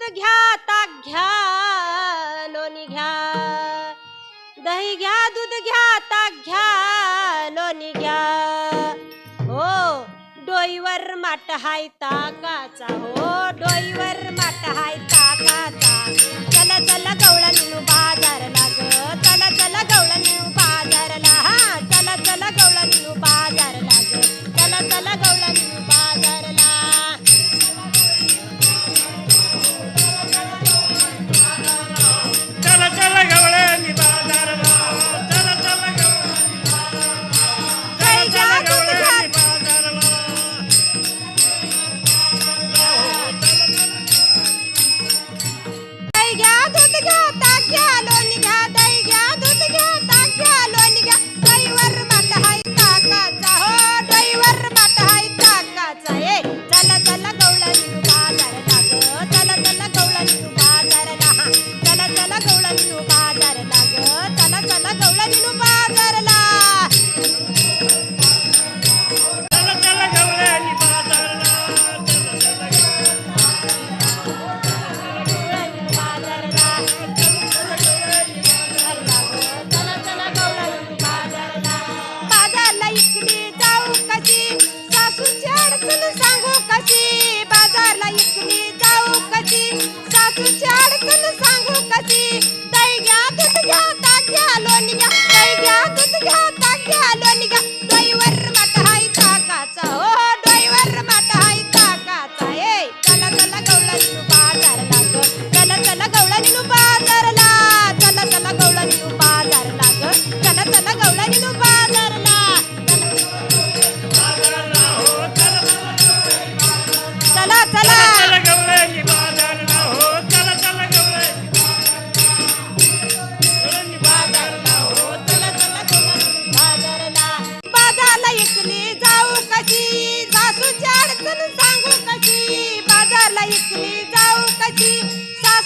दूध घ्या ताक घ्या लोणी घ्या. दही घ्या दूध घ्या ताक घ्या लोणी घ्या. हो डोईवर माट हाय ताकाचा. हो डोईवर माट हाय ताकाचा. सांगू कशी? बाजारला इकली जाऊ कशी? सासूची अडचण सांगू कशी? दैग्या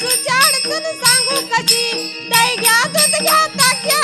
सासूची अडचण सांगू कशी दैग्या घ्या दूध घ्या ताक्या